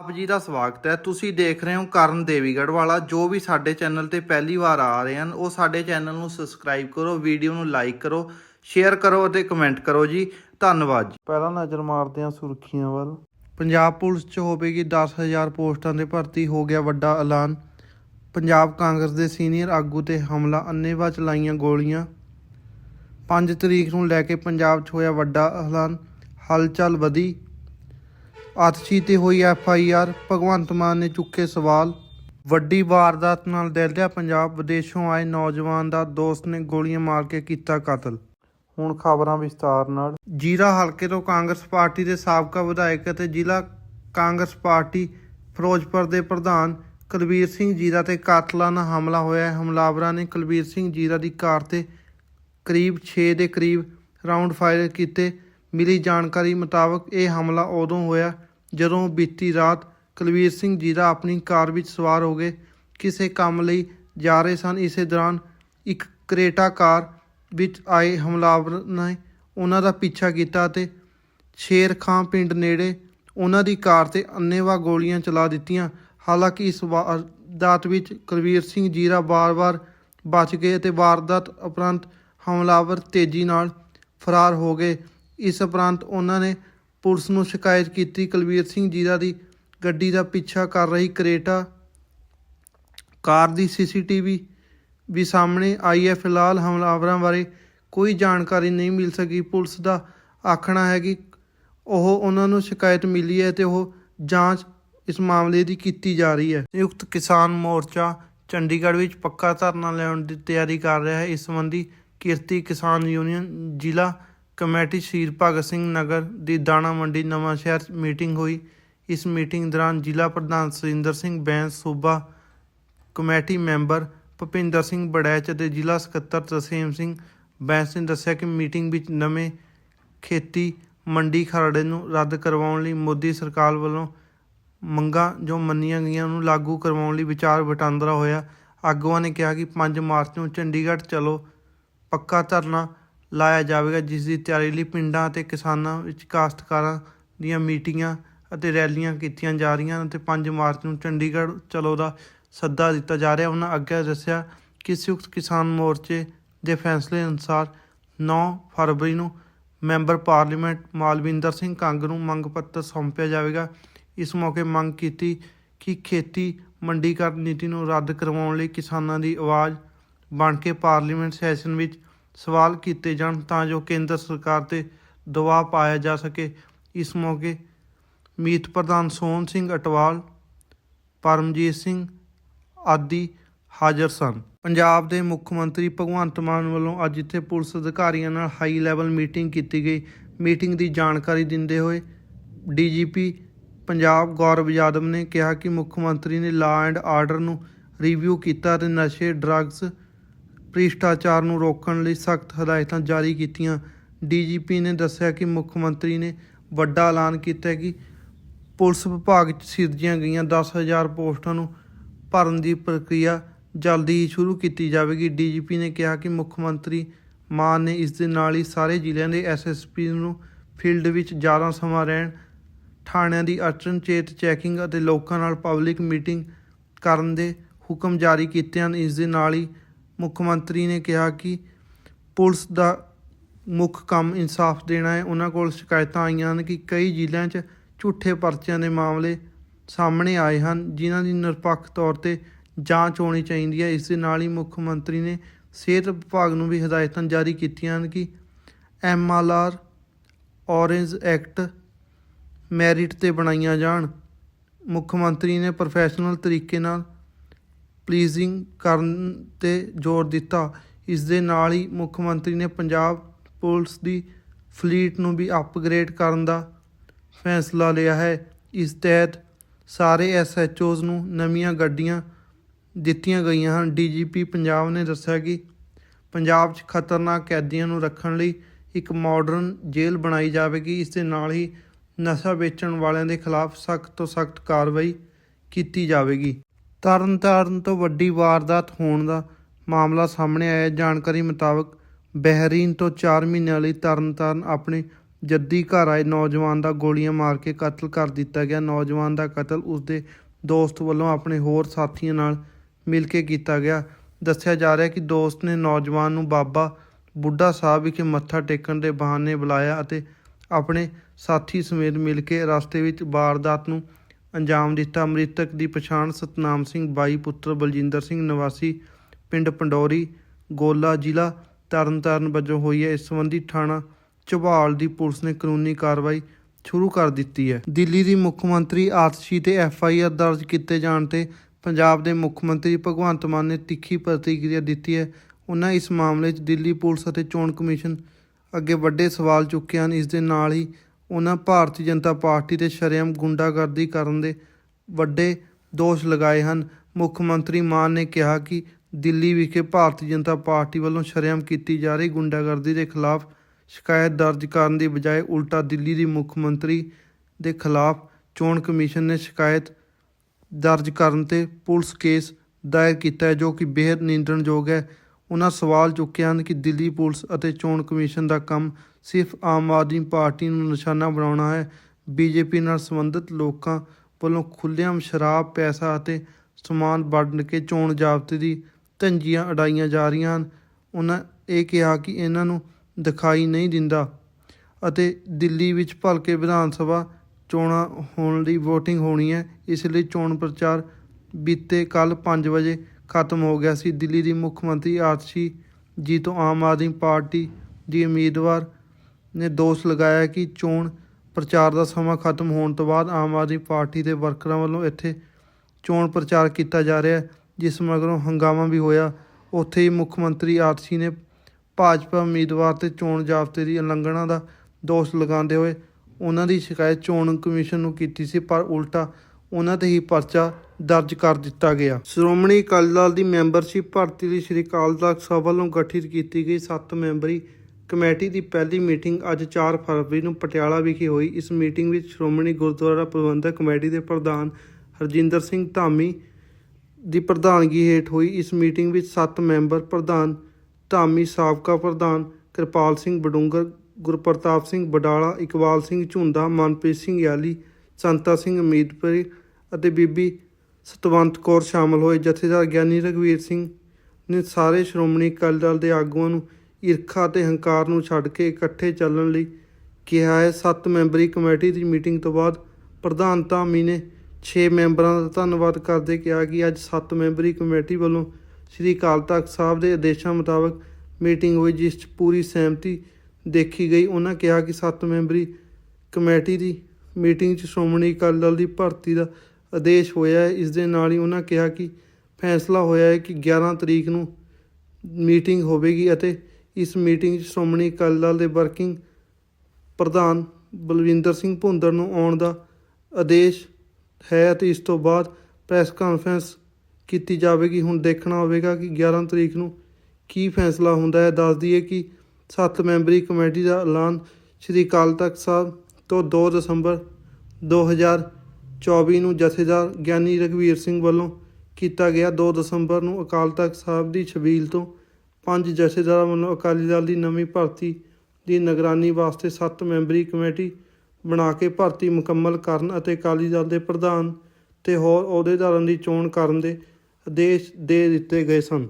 ਆਪ ਜੀ ਦਾ ਸਵਾਗਤ ਹੈ। ਤੁਸੀਂ ਦੇਖ ਰਹੇ ਹੋ ਕਰਨ ਦੇਵੀਗੜ੍ਹ ਵਾਲਾ। ਜੋ ਵੀ ਸਾਡੇ ਚੈਨਲ ਤੇ ਪਹਿਲੀ ਵਾਰ ਆ ਰਹੇ ਹਨ ਉਹ ਸਾਡੇ ਚੈਨਲ ਨੂੰ ਸਬਸਕ੍ਰਾਈਬ ਕਰੋ ਵੀਡੀਓ ਨੂੰ ਲਾਈਕ ਕਰੋ ਸ਼ੇਅਰ ਕਰੋ ਅਤੇ ਕਮੈਂਟ ਕਰੋ ਜੀ। ਧੰਨਵਾਦ ਜੀ। ਪਹਿਲਾਂ ਨਜ਼ਰ ਮਾਰਦੇ ਹਾਂ ਸੁਰਖੀਆਂ ਵੱਲ। ਪੰਜਾਬ ਪੁਲਿਸ 'ਚ ਹੋਵੇਗੀ 10000 ਪੋਸਟਾਂ ਦੇ ਭਰਤੀ ਹੋ ਗਿਆ ਵੱਡਾ ਐਲਾਨ। ਪੰਜਾਬ ਕਾਂਗਰਸ ਦੇ ਸੀਨੀਅਰ ਆਗੂ ਤੇ ਹਮਲਾ ਅੰਨੇਵਾਹ ਚਲਾਈਆਂ ਗੋਲੀਆਂ। 5 ਤਰੀਕ ਨੂੰ ਲੈ ਕੇ ਪੰਜਾਬ 'ਚ ਹੋਇਆ ਵੱਡਾ ਐਲਾਨ। ਹਲਚਲ ਵਧੀ। ਆਤਸ਼ੀ ਤੇ ਹੋਈ F I R, Bhagwant Mann ਨੇ ਚੁੱਕੇ ਸਵਾਲ। ਵੱਡੀ ਵਾਰਦਾਤ ਨਾਲ ਦਿਲਦਿਆ ਪੰਜਾਬ, ਵਿਦੇਸ਼ੋਂ ਆਏ ਨੌਜਵਾਨ ਦਾ ਦੋਸਤ ਨੇ ਗੋਲੀਆਂ ਮਾਰ ਕੇ ਕੀਤਾ ਕਤਲ। ਹੁਣ ਖਬਰਾਂ ਵਿਸਤਾਰ ਨਾਲ। ਜੀਰਾ ਹਲਕੇ ਤੋਂ ਕਾਂਗਰਸ ਪਾਰਟੀ ਦੇ ਸਾਬਕਾ ਵਿਧਾਇਕ ਅਤੇ ਜ਼ਿਲ੍ਹਾ ਕਾਂਗਰਸ ਪਾਰਟੀ ਫਿਰੋਜ਼ਪੁਰ ਦੇ ਪ੍ਰਧਾਨ ਕੁਲਬੀਰ ਸਿੰਘ ਜੀਰਾ ਤੇ ਕਾਤਲਾਨਾ ਹਮਲਾ ਹੋਇਆ ਹੈ। ਹਮਲਾਵਰਾਂ ਨੇ ਕੁਲਬੀਰ ਸਿੰਘ ਜੀਰਾ ਦੀ ਕਾਰ ਤੇ ਕਰੀਬ 6 ਦੇ ਕਰੀਬ ਰਾਉਂਡ ਫਾਇਰ ਕੀਤੇ। ਮਿਲੀ ਜਾਣਕਾਰੀ ਮੁਤਾਬਕ ਇਹ ਹਮਲਾ ਉਦੋਂ ਹੋਇਆ ਜਦੋਂ ਬੀਤੀ ਰਾਤ ਕੁਲਵੀਰ ਸਿੰਘ ਜੀਰਾ ਆਪਣੀ ਕਾਰ ਵਿੱਚ ਸਵਾਰ ਹੋ ਗਏ, ਕਿਸੇ ਕੰਮ ਲਈ ਜਾ ਰਹੇ ਸਨ, ਇਸੇ ਦੌਰਾਨ ਇੱਕ ਕਰੇਟਾ ਕਾਰ ਵਿੱਚ ਆਏ ਹਮਲਾਵਰ ਨੇ ਉਹਨਾਂ ਦਾ ਪਿੱਛਾ ਕੀਤਾ ਤੇ ਸ਼ੇਰ ਖਾਂ ਪਿੰਡ ਨੇੜੇ ਉਹਨਾਂ ਦੀ ਕਾਰ ਤੇ ਅੰਨੇਵਾਹ ਗੋਲੀਆਂ ਚਲਾ ਦਿੱਤੀਆਂ। ਹਾਲਾਂਕਿ ਇਸ ਵਾਰਦਾਤ ਵਿੱਚ ਕੁਲਵੀਰ ਸਿੰਘ ਜੀਰਾ ਵਾਰ-ਵਾਰ ਬਚ ਗਏ ਅਤੇ ਵਾਰਦਾਤ ਉਪਰੰਤ ਹਮਲਾਵਰ ਤੇਜ਼ੀ ਨਾਲ ਫਰਾਰ ਹੋ ਗਏ। ਇਸ ਉਪਰੰਤ ਉਹਨਾਂ ਨੇ ਪੁਲਿਸ ਨੂੰ ਸ਼ਿਕਾਇਤ ਕੀਤੀ। ਕੁਲਵੀਰ ਸਿੰਘ ਜੀਰਾ ਦੀ ਗੱਡੀ ਦਾ ਪਿੱਛਾ ਕਰ ਰਹੀ ਕਰੇਟਾ। ਕਾਰ ਦੀ ਸੀਸੀਟੀਵੀ ਵੀ ਸਾਹਮਣੇ ਆਈ ਹੈ। ਫਿਲਹਾਲ ਹਮਲਾਵਰਾਂ ਬਾਰੇ ਕੋਈ ਜਾਣਕਾਰੀ ਨਹੀਂ ਮਿਲ ਸਕੀ। ਪੁਲਿਸ ਦਾ ਆਖਣਾ ਹੈ ਕਿ ਉਹ ਉਹਨਾਂ ਨੂੰ ਸ਼ਿਕਾਇਤ ਮਿਲੀ ਹੈ ਤੇ ਉਹ ਜਾਂਚ ਇਸ ਮਾਮਲੇ ਦੀ ਕੀਤੀ ਜਾ ਰਹੀ ਹੈ। ਸੰਯੁਕਤ ਕਿਸਾਨ ਮੋਰਚਾ ਚੰਡੀਗੜ੍ਹ ਵਿੱਚ ਪੱਕਾ ਧਰਨਾ ਲੈਣ ਦੀ ਤਿਆਰੀ ਕਰ ਰਿਹਾ ਹੈ। ਇਸ ਸੰਬੰਧੀ ਕਿਰਤੀ ਕਿਸਾਨ ਯੂਨੀਅਨ ਜ਼ਿਲ੍ਹਾ ਕਮੇਟੀ ਸ਼ਹੀਦ ਭਗਤ ਸਿੰਘ ਨਗਰ ਦੀ ਦਾਣਾ ਮੰਡੀ ਨਵਾਂ ਸ਼ਹਿਰ 'ਚ ਮੀਟਿੰਗ ਹੋਈ। ਇਸ ਮੀਟਿੰਗ ਦੌਰਾਨ ਜ਼ਿਲ੍ਹਾ ਪ੍ਰਧਾਨ ਸੁਰਿੰਦਰ ਸਿੰਘ ਬੈਂਸ, ਸੂਬਾ ਕਮੇਟੀ ਮੈਂਬਰ ਭੁਪਿੰਦਰ ਸਿੰਘ ਬੜੈਚ ਅਤੇ ਜ਼ਿਲ੍ਹਾ ਸਕੱਤਰ ਤਸੀਮ ਸਿੰਘ ਬੈਂਸ ਨੇ ਦੱਸਿਆ ਕਿ ਮੀਟਿੰਗ ਵਿੱਚ ਨਵੇਂ ਖੇਤੀ ਮੰਡੀ ਖਰੜੇ ਨੂੰ ਰੱਦ ਕਰਵਾਉਣ ਲਈ ਮੋਦੀ ਸਰਕਾਰ ਵੱਲੋਂ ਮੰਗਾਂ ਜੋ ਮੰਨੀਆਂ ਗਈਆਂ ਨੂੰ ਲਾਗੂ ਕਰਵਾਉਣ ਲਈ ਵਿਚਾਰ ਵਟਾਂਦਰਾ ਹੋਇਆ। ਆਗੂਆਂ ਨੇ ਕਿਹਾ ਕਿ 5 ਮਾਰਚ ਨੂੰ ਚੰਡੀਗੜ੍ਹ ਚਲੋ ਪੱਕਾ ਧਰਨਾ ਲਾਇਆ ਜਾਵੇਗਾ ਜਿਸ ਦੀ ਤਿਆਰੀ ਲਈ ਪਿੰਡਾਂ ਅਤੇ ਕਿਸਾਨਾਂ ਵਿੱਚ ਕਾਸ਼ਤਕਾਰਾਂ ਦੀਆਂ ਮੀਟਿੰਗਾਂ ਅਤੇ ਰੈਲੀਆਂ ਕੀਤੀਆਂ ਜਾ ਰਹੀਆਂ ਹਨ ਤੇ 5 ਮਾਰਚ ਨੂੰ ਚੰਡੀਗੜ੍ਹ ਚਲੋ ਦਾ ਸੱਦਾ ਦਿੱਤਾ ਜਾ ਰਿਹਾ। ਉਹਨਾਂ ਅੱਗੇ ਦੱਸਿਆ ਕਿ ਸੰਯੁਕਤ ਕਿਸਾਨ ਮੋਰਚੇ ਦੇ ਫੈਸਲੇ ਅਨੁਸਾਰ 9 ਫਰਵਰੀ ਨੂੰ ਮੈਂਬਰ ਪਾਰਲੀਮੈਂਟ ਮਾਲਵਿੰਦਰ ਸਿੰਘ ਕੰਗ ਨੂੰ ਮੰਗ ਪੱਤਰ ਸੌਂਪਿਆ ਜਾਵੇਗਾ। ਇਸ ਮੌਕੇ ਮੰਗ ਕੀਤੀ ਕਿ ਖੇਤੀ ਮੰਡੀਕਰਨ ਨੀਤੀ ਨੂੰ ਰੱਦ ਕਰਵਾਉਣ ਲਈ ਕਿਸਾਨਾਂ ਦੀ ਆਵਾਜ਼ ਬਣ ਕੇ ਪਾਰਲੀਮੈਂਟ ਸੈਸ਼ਨ ਵਿੱਚ ਸਵਾਲ ਕੀਤੇ ਜਾਣ ਤਾਂ ਜੋ ਕੇਂਦਰ ਸਰਕਾਰ ਤੇ ਦਬਾਅ ਪਾਇਆ ਜਾ ਸਕੇ। ਇਸ ਮੌਕੇ ਮੀਤ ਪ੍ਰਧਾਨ ਸੋਹਣ ਸਿੰਘ ਅਟਵਾਲ, ਪਰਮਜੀਤ ਸਿੰਘ ਆਦਿ ਹਾਜ਼ਰ ਸਨ। ਪੰਜਾਬ ਦੇ ਮੁੱਖ ਮੰਤਰੀ ਭਗਵੰਤ ਮਾਨ ਵੱਲੋਂ ਅੱਜ ਇੱਥੇ ਪੁਲਿਸ ਅਧਿਕਾਰੀਆਂ ਨਾਲ ਹਾਈ ਲੈਵਲ ਮੀਟਿੰਗ ਕੀਤੀ ਗਈ। ਮੀਟਿੰਗ ਦੀ ਜਾਣਕਾਰੀ ਦਿੰਦੇ ਹੋਏ ਡੀਜੀਪੀ ਪੰਜਾਬ ਗੌਰਵ ਯਾਦਵ ਨੇ ਕਿਹਾ ਕਿ ਮੁੱਖ ਮੰਤਰੀ ਨੇ ਲਾ ਐਂਡ ਆਰਡਰ ਨੂੰ ਰਿਵਿਊ ਕੀਤਾ ਤੇ ਨਸ਼ੇ, ਡਰੱਗਸ ਭ੍ਰਿਸ਼ਟਾਚਾਰ ਨੂੰ ਰੋਕਣ ਲਈ ਸਖਤ ਹਦਾਇਤਾਂ ਜਾਰੀ ਕੀਤੀਆਂ। ਡੀਜੀਪੀ ਨੇ ਦੱਸਿਆ ਕਿ ਮੁੱਖ ਮੰਤਰੀ ਨੇ ਵੱਡਾ ਐਲਾਨ ਕੀਤਾ ਕਿ ਪੁਲਿਸ ਵਿਭਾਗ 'ਚ ਸਿਰਜੀਆਂ ਗਈਆਂ 10000 ਪੋਸਟਾਂ ਨੂੰ ਭਰਨ ਦੀ ਪ੍ਰਕਿਰਿਆ ਜਲਦੀ ਹੀ ਸ਼ੁਰੂ ਕੀਤੀ ਜਾਵੇਗੀ। ਡੀਜੀਪੀ ਨੇ ਕਿਹਾ ਕਿ ਮੁੱਖ ਮੰਤਰੀ ਮਾਨ ਨੇ ਇਸ ਦੇ ਨਾਲ ਹੀ ਸਾਰੇ ਜ਼ਿਲ੍ਹਿਆਂ ਦੇ ਐਸਐਸਪੀ ਨੂੰ ਫੀਲਡ ਵਿੱਚ ਜ਼ਿਆਦਾ ਸਮਾਂ ਰਹਿਣ, ਥਾਣਿਆਂ ਦੀ ਅਚਨਚੇਤ ਚੈਕਿੰਗ ਅਤੇ ਲੋਕਾਂ ਨਾਲ ਪਬਲਿਕ ਮੀਟਿੰਗ ਕਰਨ ਦੇ ਹੁਕਮ ਜਾਰੀ ਕੀਤੇ ਹਨ। ਇਸ ਦੇ ਨਾਲ ਹੀ ਮੁੱਖ ਮੰਤਰੀ ਨੇ ਕਿਹਾ ਕਿ ਪੁਲਿਸ ਦਾ ਮੁੱਖ ਕੰਮ ਇਨਸਾਫ ਦੇਣਾ ਹੈ। ਉਹਨਾਂ ਕੋਲ ਸ਼ਿਕਾਇਤਾਂ ਆਈਆਂ ਹਨ ਕਿ ਕਈ ਜ਼ਿਲ੍ਹਿਆਂ 'ਚ ਝੂਠੇ ਪਰਚਿਆਂ ਦੇ ਮਾਮਲੇ ਸਾਹਮਣੇ ਆਏ ਹਨ, ਜਿਨ੍ਹਾਂ ਦੀ ਨਿਰਪੱਖ ਤੌਰ ਤੇ ਜਾਂਚ ਹੋਣੀ ਚਾਹੀਦੀ ਹੈ। ਇਸ ਦੇ ਨਾਲ ਹੀ ਮੁੱਖ ਮੰਤਰੀ ਨੇ ਸਿਹਤ ਵਿਭਾਗ ਨੂੰ ਵੀ ਹਦਾਇਤਾਂ ਜਾਰੀ ਕੀਤੀਆਂ ਹਨ ਕਿ ਐਮਐਲਆਰ ਔਰੇਂਜ ਐਕਟ ਮੈਰਿਟ ਤੇ ਬਣਾਈਆਂ ਜਾਣ। ਮੁੱਖ ਮੰਤਰੀ ਨੇ ਪ੍ਰੋਫੈਸ਼ਨਲ ਤਰੀਕੇ ਨਾਲ ਪਲੀਜ਼ਿੰਗ ਕਰਨ ਤੇ ਜ਼ੋਰ ਦਿੱਤਾ। ਇਸ ਦੇ ਨਾਲ ਹੀ ਮੁੱਖ ਮੰਤਰੀ ਨੇ ਪੰਜਾਬ ਪੁਲਿਸ ਦੀ ਫਲੀਟ ਨੂੰ ਵੀ ਅਪਗ੍ਰੇਡ ਕਰਨ ਦਾ ਫੈਸਲਾ ਲਿਆ ਹੈ। ਇਸ ਤਹਿਤ ਸਾਰੇ ਐਸਐਚਓਜ਼ ਨੂੰ ਨਵੀਆਂ ਗੱਡੀਆਂ ਦਿੱਤੀਆਂ ਗਈਆਂ ਹਨ। ਡੀਜੀਪੀ ਪੰਜਾਬ ਨੇ ਦੱਸਿਆ ਕਿ ਪੰਜਾਬ 'ਚ ਖਤਰਨਾਕ ਕੈਦੀਆਂ ਨੂੰ ਰੱਖਣ ਲਈ ਇੱਕ ਮਾਡਰਨ ਜੇਲ੍ਹ ਬਣਾਈ ਜਾਵੇਗੀ। ਇਸ ਦੇ ਨਾਲ ਹੀ ਨਸ਼ਾ ਵੇਚਣ ਵਾਲਿਆਂ ਦੇ ਖਿਲਾਫ ਸਖਤ ਤੋਂ ਸਖਤ ਕਾਰਵਾਈ ਕੀਤੀ ਜਾਵੇਗੀ। ਤਰਨਤਾਰਨ ਤੋਂ ਵੱਡੀ ਵਾਰਦਾਤ ਹੋਣ ਦਾ ਮਾਮਲਾ ਸਾਹਮਣੇ ਆਇਆ। ਜਾਣਕਾਰੀ ਮੁਤਾਬਕ ਬਹਿਰੀਨ ਤੋਂ 4 ਮਹੀਨਿਆਂ ਲਈ ਤਰਨਤਾਰਨ ਆਪਣੇ ਜੱਦੀ ਘਰ ਆਏ। ਨੌਜਵਾਨ ਦਾ ਗੋਲੀਆਂ ਮਾਰ ਕੇ ਕਤਲ ਕਰ ਦਿੱਤਾ ਗਿਆ। ਨੌਜਵਾਨ ਦਾ ਕਤਲ ਉਸਦੇ ਦੋਸਤ ਵੱਲੋਂ ਆਪਣੇ ਹੋਰ ਸਾਥੀਆਂ ਨਾਲ ਮਿਲ ਕੇ ਕੀਤਾ ਗਿਆ। ਦੱਸਿਆ ਜਾ ਰਿਹਾ ਕਿ ਦੋਸਤ ਨੇ ਨੌਜਵਾਨ ਨੂੰ ਬਾਬਾ ਬੁੱਢਾ ਸਾਹਿਬ ਵਿਖੇ ਮੱਥਾ ਟੇਕਣ ਦੇ ਬਹਾਨੇ ਬੁਲਾਇਆ ਅਤੇ ਆਪਣੇ ਸਾਥੀ ਸਮੇਤ ਮਿਲ ਕੇ ਰਸਤੇ ਵਿੱਚ ਵਾਰਦਾਤ ਨੂੰ ਅੰਜਾਮ ਦਿੱਤਾ। ਮ੍ਰਿਤਕ ਦੀ ਪਛਾਣ ਸਤਨਾਮ ਸਿੰਘ ਬਾਈ, ਪੁੱਤਰ ਬਲਜਿੰਦਰ ਸਿੰਘ, ਨਿਵਾਸੀ ਪਿੰਡ ਪੰਡੌਰੀ, ਗੋਲਾ ਜ਼ਿਲ੍ਹਾ ਤਰਨਤਾਰਨ ਵਜੋਂ ਹੋਈ ਹੈ। ਇਸ ਸੰਬੰਧੀ ਥਾਣਾ ਝਬਾਲ ਦੀ ਪੁਲਿਸ ਨੇ ਕਾਨੂੰਨੀ ਕਾਰਵਾਈ ਸ਼ੁਰੂ ਕਰ ਦਿੱਤੀ ਹੈ। ਦਿੱਲੀ ਦੀ ਮੁੱਖ ਮੰਤਰੀ ਆਤਸ਼ੀ ਤੇ ਐਫ ਆਈ ਆਰ ਦਰਜ ਕੀਤੇ ਜਾਣ ਤੇ ਪੰਜਾਬ ਦੇ ਮੁੱਖ ਮੰਤਰੀ ਭਗਵੰਤ ਮਾਨ ਨੇ ਤਿੱਖੀ ਪ੍ਰਤੀਕਿਰਿਆ ਦਿੱਤੀ ਹੈ। ਉਹਨਾਂ ਇਸ ਮਾਮਲੇ 'ਚ ਦਿੱਲੀ ਪੁਲਿਸ ਅਤੇ ਚੋਣ ਕਮਿਸ਼ਨ ਅੱਗੇ ਵੱਡੇ ਸਵਾਲ ਚੁੱਕੇ ਹਨ। ਇਸ ਦੇ ਨਾਲ ਹੀ ਉਹਨਾਂ ਭਾਰਤੀ ਜਨਤਾ ਪਾਰਟੀ ਤੇ ਸ਼ਰੇਆਮ ਗੁੰਡਾਗਰਦੀ ਕਰਨ ਦੇ ਵੱਡੇ ਦੋਸ਼ ਲਗਾਏ ਹਨ। ਮੁੱਖ ਮੰਤਰੀ ਮਾਨ ਨੇ ਕਿਹਾ ਕਿ ਦਿੱਲੀ ਵਿਖੇ ਭਾਰਤੀ ਜਨਤਾ ਪਾਰਟੀ ਵੱਲੋਂ ਸ਼ਰੇਆਮ ਕੀਤੀ ਜਾ ਰਹੀ ਗੁੰਡਾਗਰਦੀ ਦੇ ਖਿਲਾਫ ਸ਼ਿਕਾਇਤ ਦਰਜ ਕਰਨ ਦੀ ਬਜਾਏ ਉਲਟਾ ਦਿੱਲੀ ਦੀ ਮੁੱਖ ਮੰਤਰੀ ਦੇ ਖਿਲਾਫ ਚੋਣ ਕਮਿਸ਼ਨ ਨੇ ਸ਼ਿਕਾਇਤ ਦਰਜ ਕਰਨ ਤੇ ਪੁਲਿਸ ਕੇਸ ਦਾਇਰ ਕੀਤਾ ਜੋ ਕਿ ਬੇहद ਨਿੰਦਣਯੋਗ ਹੈ। ਉਹਨਾਂ ਸਵਾਲ ਚੁੱਕੇ ਹਨ ਕਿ ਦਿੱਲੀ ਪੁਲਿਸ ਅਤੇ ਚੋਣ ਕਮਿਸ਼ਨ ਦਾ ਕੰਮ ਸਿਰਫ ਆਮ ਆਦਮੀ ਪਾਰਟੀ ਨੂੰ ਨਿਸ਼ਾਨਾ ਬਣਾਉਣਾ ਹੈ। ਬੀਜੇਪੀ ਨਾਲ ਸੰਬੰਧਿਤ ਲੋਕਾਂ ਵੱਲੋਂ ਖੁੱਲ੍ਹੇਆਮ ਸ਼ਰਾਬ, ਪੈਸਾ ਅਤੇ ਸਮਾਨ ਵੰਡ ਕੇ ਚੋਣ ਜ਼ਾਬਤੇ ਦੀ ਧੰਜੀਆਂ ਉਡਾਈਆਂ ਜਾ ਰਹੀਆਂ ਹਨ। ਉਹਨਾਂ ਇਹ ਕਿਹਾ ਕਿ ਇਹਨਾਂ ਨੂੰ ਦਿਖਾਈ ਨਹੀਂ ਦਿੰਦਾ ਅਤੇ ਦਿੱਲੀ ਵਿੱਚ ਭਲਕੇ ਵਿਧਾਨ ਸਭਾ ਚੋਣਾਂ ਹੋਣ ਲਈ VOTING ਹੋਣੀ ਹੈ। ਇਸ ਲਈ ਚੋਣ ਪ੍ਰਚਾਰ ਬੀਤੇ ਕੱਲ 5 ਵਜੇ ਖਤਮ ਹੋ ਗਿਆ ਸੀ। ਦਿੱਲੀ ਦੀ ਮੁੱਖ ਮੰਤਰੀ ਆਤਸ਼ੀ ਜੀ ਤੋਂ ਆਮ ਆਦਮੀ ਪਾਰਟੀ ਦੀ ਉਮੀਦਵਾਰ ਨੇ ਦੋਸ਼ ਲਗਾਇਆ ਕਿ ਚੋਣ ਪ੍ਰਚਾਰ ਦਾ ਸਮਾਂ ਖਤਮ ਹੋਣ ਤੋਂ ਬਾਅਦ ਆਮ ਆਦਮੀ ਪਾਰਟੀ ਦੇ ਵਰਕਰਾਂ ਵੱਲੋਂ ਇੱਥੇ ਚੋਣ ਪ੍ਰਚਾਰ ਕੀਤਾ ਜਾ ਰਿਹਾ ਹੈ, ਜਿਸ ਮਗਰੋਂ ਹੰਗਾਮਾ ਵੀ ਹੋਇਆ। ਉੱਥੇ ਹੀ ਮੁੱਖ ਮੰਤਰੀ ਆਰਸ਼ੀ ਨੇ ਭਾਜਪਾ ਉਮੀਦਵਾਰ ਤੇ ਚੋਣ ਜ਼ਾਬਤੇ ਦੀ ਉਲੰਘਣਾ ਦਾ ਦੋਸ਼ ਲਗਾਉਂਦੇ ਹੋਏ ਉਹਨਾਂ ਦੀ ਸ਼ਿਕਾਇਤ ਚੋਣ ਕਮਿਸ਼ਨ ਨੂੰ ਕੀਤੀ ਸੀ, ਪਰ ਉਲਟਾ ਉਹਨਾਂ ਤੇ ਹੀ ਪਰਚਾ ਦਰਜ ਕਰ ਦਿੱਤਾ ਗਿਆ। ਸ਼੍ਰੋਮਣੀ ਅਕਾਲੀ ਦਲ ਦੀ ਮੈਂਬਰਸ਼ਿਪ ਭਰਤੀ ਲਈ ਸ਼੍ਰੀ ਅਕਾਲ ਤਖਤ ਸਾਹਿਬ ਵੱਲੋਂ ਗਠਿਤ ਕੀਤੀ ਗਈ 7 ਮੈਂਬਰੀ ਕਮੇਟੀ ਦੀ ਪਹਿਲੀ ਮੀਟਿੰਗ ਅੱਜ 4 ਫਰਵਰੀ ਨੂੰ ਪਟਿਆਲਾ ਵਿਖੇ ਹੋਈ। ਇਸ ਮੀਟਿੰਗ ਵਿੱਚ ਸ਼੍ਰੋਮਣੀ ਗੁਰਦੁਆਰਾ ਪ੍ਰਬੰਧਕ ਕਮੇਟੀ ਦੇ ਪ੍ਰਧਾਨ ਹਰਜਿੰਦਰ ਸਿੰਘ ਧਾਮੀ ਦੀ ਪ੍ਰਧਾਨਗੀ ਹੇਠ ਹੋਈ। ਇਸ ਮੀਟਿੰਗ ਵਿੱਚ 7 ਮੈਂਬਰ ਪ੍ਰਧਾਨ ਧਾਮੀ ਸਾਬਕਾ ਪ੍ਰਧਾਨ ਕਿਰਪਾਲ ਸਿੰਘ ਬਡੂੰਗਰ, ਗੁਰਪ੍ਰਤਾਪ ਸਿੰਘ ਬਡਾਲਾ, ਇਕਬਾਲ ਸਿੰਘ ਝੁੰਦਾ, ਮਨਪ੍ਰੀਤ ਸਿੰਘ ਯਾਲੀ, ਸੰਤਾ ਸਿੰਘ ਉਮੀਦਪੁਰੀ ਅਤੇ ਬੀਬੀ ਸਤਵੰਤ ਕੌਰ ਸ਼ਾਮਲ ਹੋਏ ਜਥੇਦਾਰ ਗਿਆਨੀ ਰਘਵੀਰ ਸਿੰਘ ਨੇ ਸਾਰੇ ਸ਼੍ਰੋਮਣੀ ਅਕਾਲੀ ਦਲ ਦੇ ਆਗੂਆਂ ਨੂੰ ਈਰਖਾ ਤੇ ਹੰਕਾਰ ਨੂੰ ਛੱਡ ਕੇ ਇਕੱਠੇ ਚੱਲਣ ਲਈ ਕਿਹਾ ਹੈ। ਸੱਤ ਮੈਂਬਰੀ ਕਮੇਟੀ ਦੀ ਮੀਟਿੰਗ ਤੋਂ ਬਾਅਦ ਪ੍ਰਧਾਨ ਧਾਮੀ ਨੇ 6 ਮੈਂਬਰਾਂ ਦਾ ਧੰਨਵਾਦ ਕਰਦੇ ਕਿਹਾ ਕਿ ਅੱਜ ਸੱਤ ਮੈਂਬਰੀ ਕਮੇਟੀ ਵੱਲੋਂ ਸ੍ਰੀ ਅਕਾਲ ਤਖਤ ਸਾਹਿਬ ਦੇ ਆਦੇਸ਼ਾਂ ਮੁਤਾਬਕ ਮੀਟਿੰਗ ਹੋਈ, ਜਿਸ 'ਚ ਪੂਰੀ ਸਹਿਮਤੀ ਦੇਖੀ ਗਈ। ਉਹਨਾਂ ਕਿਹਾ ਕਿ ਸੱਤ ਮੈਂਬਰੀ ਕਮੇਟੀ ਦੀ ਮੀਟਿੰਗ 'ਚ ਸ਼੍ਰੋਮਣੀ ਅਕਾਲੀ ਦਲ ਦੀ ਭਰਤੀ ਦਾ ਆਦੇਸ਼ ਹੋਇਆ ਹੈ। ਇਸ ਦੇ ਨਾਲ ਹੀ ਉਹਨਾਂ ਕਿਹਾ ਕਿ ਫੈਸਲਾ ਹੋਇਆ ਹੈ ਕਿ 11 ਤਰੀਕ ਨੂੰ ਮੀਟਿੰਗ ਹੋਵੇਗੀ ਅਤੇ ਇਸ ਮੀਟਿੰਗ 'ਚ ਸ਼੍ਰੋਮਣੀ ਅਕਾਲੀ ਦਲ ਦੇ ਵਰਕਿੰਗ ਪ੍ਰਧਾਨ ਬਲਵਿੰਦਰ ਸਿੰਘ ਭੁੰਦਰ ਨੂੰ ਆਉਣ ਦਾ ਆਦੇਸ਼ ਹੈ ਅਤੇ ਇਸ ਤੋਂ ਬਾਅਦ ਪ੍ਰੈਸ ਕਾਨਫਰੰਸ ਕੀਤੀ ਜਾਵੇਗੀ। ਹੁਣ ਦੇਖਣਾ ਹੋਵੇਗਾ ਕਿ 11 ਤਰੀਕ ਨੂੰ ਕੀ ਫੈਸਲਾ ਹੁੰਦਾ ਹੈ। ਦੱਸ ਦਈਏ ਕਿ 7 ਮੈਂਬਰੀ ਕਮੇਟੀ ਦਾ ਐਲਾਨ ਸ੍ਰੀ ਅਕਾਲ ਤਖਤ ਸਾਹਿਬ ਤੋਂ 2 ਦਸੰਬਰ 2024 ਨੂੰ ਜਥੇਦਾਰ ਗਿਆਨੀ ਰਘਵੀਰ ਸਿੰਘ ਵੱਲੋਂ ਕੀਤਾ ਗਿਆ 2 ਦਸੰਬਰ ਨੂੰ ਅਕਾਲ ਤਖਤ ਸਾਹਿਬ ਦੀ ਛਬੀਲ ਤੋਂ ਪੰਜ ਜਥੇਦਾਰਾਂ ਵੱਲੋਂ ਅਕਾਲੀ ਦਲ ਦੀ ਨਵੀਂ ਭਰਤੀ ਦੀ ਨਿਗਰਾਨੀ ਵਾਸਤੇ 7 ਮੈਂਬਰੀ ਕਮੇਟੀ ਬਣਾ ਕੇ ਭਰਤੀ ਮੁਕੰਮਲ ਕਰਨ ਅਤੇ ਅਕਾਲੀ ਦਲ ਦੇ ਪ੍ਰਧਾਨ ਤੇ ਹੋਰ ਅਹੁਦੇਦਾਰਾਂ ਦੀ ਚੋਣ ਕਰਨ ਦੇ ਆਦੇਸ਼ ਦੇ ਦਿੱਤੇ ਗਏ ਸਨ।